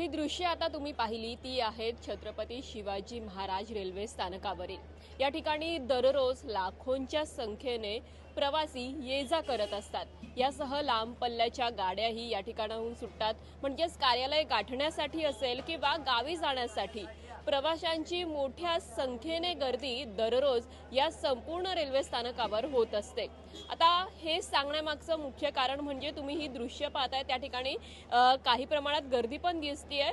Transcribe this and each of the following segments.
ही दृश्य आता तुम्ही पाहिली ती आहेत छत्रपती शिवाजी महाराज रेल्वे स्थानकावरील. या ठिकाणी दररोज लाखोंच्या संख्येने प्रवासी ये जा करत असतात. यासह लांब पल्ल्याच्या गाड्याही या ठिकाणाहून सुटतात. म्हणजेच कार्यालय गाठण्यासाठी असेल किंवा गावी जाण्यासाठी प्रवाशांची मोठ्या संख्येने गर्दी दररोज या संपूर्ण रेल्वे स्थानकावर होत असते. आता हे सांगण्यामागचं मुख्य कारण म्हणजे तुम्ही ही दृश्य पाहताय त्या ठिकाणी काही प्रमाणात गर्दी पण दिसतीये.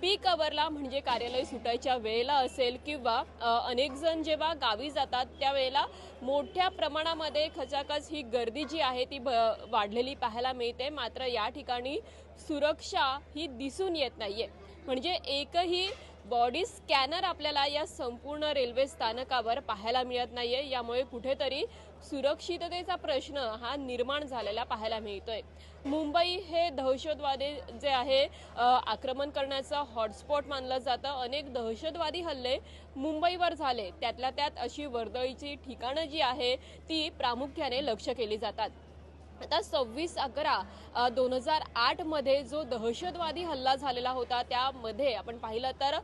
पीक अवरला म्हणजे कार्यालय सुटायच्या वेळेला असेल किंवा अनेक जण जेव्हा गावी जातात त्यावेळेला मोठ्या प्रमाणामध्ये खचाखच ही गर्दी जी आहे ती ब- वाढलेली पाहायला मिळते. मात्र या ठिकाणी सुरक्षा ही दिसून येत नाहीये. म्हणजे एकही बॉडी स्कॅनर आपल्याला या संपूर्ण रेल्वे स्थानकावर पाहायला मिळत नाहीये. यामुळे कुठेतरी सुरक्षिततेचा प्रश्न हा निर्माण झालेला पाहायला मिळतोय. मुंबई हे दहशतवादी जे आहे आक्रमण करण्याचं हॉटस्पॉट मानलं जातं. अनेक दहशतवादी हल्ले मुंबईवर झाले. त्यातल्या त्यात अशी वर्दळीची ठिकाणं जी आहे ती प्रामुख्याने लक्ष केली जातात. आता सव्वीस अकरा दोन हजार आठमध्ये जो दहशतवादी हल्ला झालेला होता त्यामध्ये आपण पाहिलं तर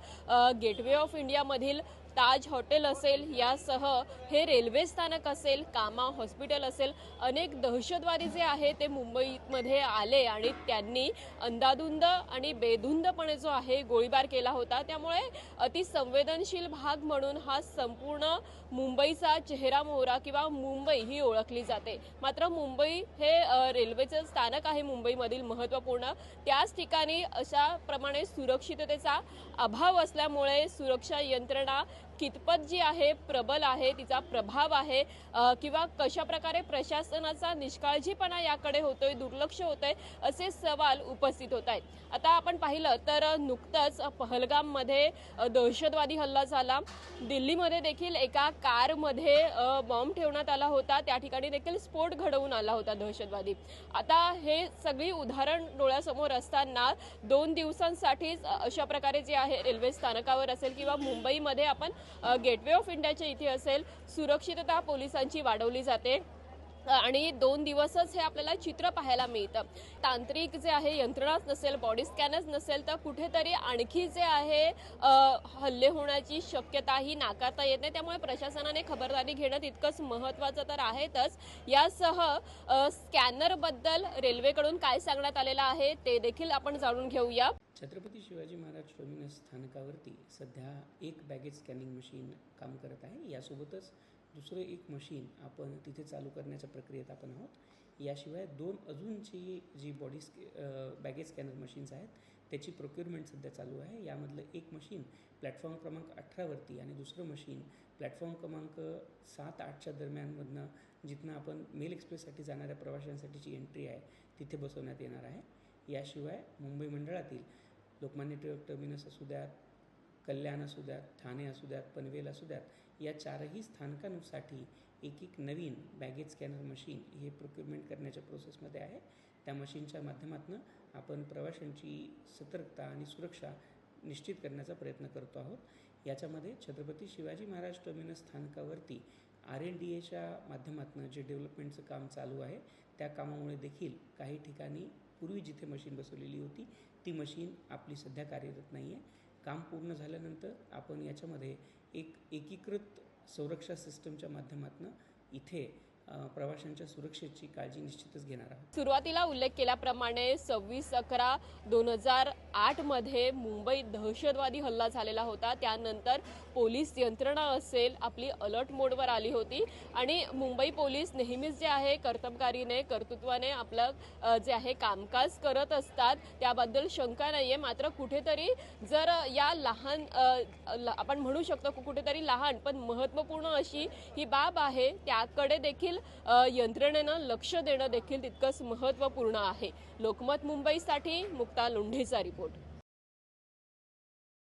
गेटवे ऑफ इंडियामधील ताज हॉटेल असेल यासह हे रेल्वे स्थानक असेल कामा हॉस्पिटल असेल अनेक दहशतवादी जे आहे ते मुंबईमध्ये आले आणि त्यांनी अंदाधुंद आणि बेधुंदपणे जो आहे गोळीबार केला होता. त्यामुळे अतिसंवेदनशील भाग म्हणून हा संपूर्ण मुंबईचा चेहरा मोहरा किंवा मुंबई ही ओळखली जाते. मात्र मुंबई हे रेल्वेचं स्थानक आहे मुंबईमधील महत्त्वपूर्ण. त्याच ठिकाणी अशा प्रमाणे सुरक्षिततेचा अभाव असल्यामुळे सुरक्षा यंत्रणा कितपत जी आहे प्रबल आहे तिचा प्रभाव आहे किंवा कशा प्रकारे प्रशासनाचा निष्काळजीपणा याकडे होतोय दुर्लक्ष होतंय असे सवाल उपस्थित होत आहेत. आता आपण पाहिलं तर नुकतंच पहलगाममध्ये दहशतवादी हल्ला झाला. दिल्लीमध्ये देखील एका कारमध्ये बॉम्ब ठेवण्यात आला होता. त्या ठिकाणी देखील स्फोट घडवून आला होता दहशतवादी. आता हे सगळी उदाहरण डोळ्यासमोर असताना दोन दिवसांसाठीच अशा प्रकारे जे आहे रेल्वे स्थानकावर असेल किंवा मुंबईमध्ये आपण गेटवे ऑफ इंडियाच्या इथे असेल. सुरक्षितता पोलिसांची वाढवली जाते. आणि दोन दिवसच हे आपल्याला चित्र पाहायला मिळतं. तांत्रिक जे आहे यंत्रणाच नसेल बॉडी स्कॅनच नसेल तर कुठेतरी आणखी जे आहे हल्ले होण्याची शक्यता ही नाकारता येत नाही. त्यामुळे प्रशासनाने खबरदारी घेणं तितकंच महत्त्वाचं तर आहेतच. यासह स्कॅनरबद्दल रेल्वेकडून काय सांगण्यात आलेलं आहे ते देखील आपण जाणून घेऊया. छत्रपती शिवाजी महाराज टर्मिनस स्थानकावरती सध्या एक बॅगेज स्कॅनिंग मशीन काम करत आहे. यासोबतच दुसरं एक मशीन आपण तिथे चालू करण्याच्या प्रक्रियेत आपण आहोत. याशिवाय दोन अजूनची जी बॉडी स्के बॅगेज स्कॅनर मशीन्स आहेत त्याची प्रोक्युरमेंट सध्या चालू आहे. यामधलं एक मशीन प्लॅटफॉर्म क्रमांक अठरावरती आणि दुसरं मशीन प्लॅटफॉर्म क्रमांक सात आठच्या दरम्यानमधनं जिथनं आपण मेल एक्सप्रेससाठी जाणाऱ्या प्रवाशांसाठीची एंट्री आहे तिथे बसवण्यात येणार आहे. याशिवाय मुंबई मंडळातील लोकमान्य टिळक टर्मिनस असू द्यात कल्याण असू द्यात ठाणे असू द्यात पनवेल असू द्यात या चारही स्थानकांसाठी एक एक नवीन बॅगेज स्कॅनर मशीन हे प्रोक्युरमेंट करण्याच्या प्रोसेसमध्ये आहे. त्या मशीनच्या माध्यमातून आपण प्रवाशांची सतर्कता आणि सुरक्षा निश्चित करण्याचा प्रयत्न करतो आहोत. याच्यामध्ये छत्रपती शिवाजी महाराज टर्मिनस स्थानकावरती आर एन डी एच्या माध्यमातून जे डेव्हलपमेंटचं काम चालू आहे त्या कामामुळे देखील काही ठिकाणी पूर्वी जिथे मशीन बसवलेली होती ती मशीन आपली सध्या कार्यरत नाही आहे काम पूर्ण झाल्यानंतर आपण याच्यामध्ये एक एकीकृत संरक्षा सिस्टमच्या माध्यमातून इथे प्रवाशांच्या सुरक्षेची काळजी निश्चितच घेणार आहोत. सुरुवातीला उल्लेख केल्याप्रमाणे सव्वीस अकरा दोन हजार आठमध्ये मुंबईत दहशतवादी हल्ला झालेला होता. त्यानंतर पोलीस यंत्रणा असेल आपली अलर्ट मोडवर आली होती. आणि मुंबई पोलीस नेहमीच जे आहे कर्तबकारीने कर्तृत्वाने आपलं जे आहे कामकाज करत असतात. त्याबद्दल शंका नाही आहे मात्र कुठेतरी जर या लहान ल- आपण म्हणू शकतो कुठेतरी लहान पण महत्त्वपूर्ण अशी ही बाब आहे त्याकडे देखील यंत्रणेनं लक्ष देणं देखील तितकंच महत्त्वपूर्ण आहे. लोकमत मुंबईसाठी मुक्ता लोंढेचा रिपोर्ट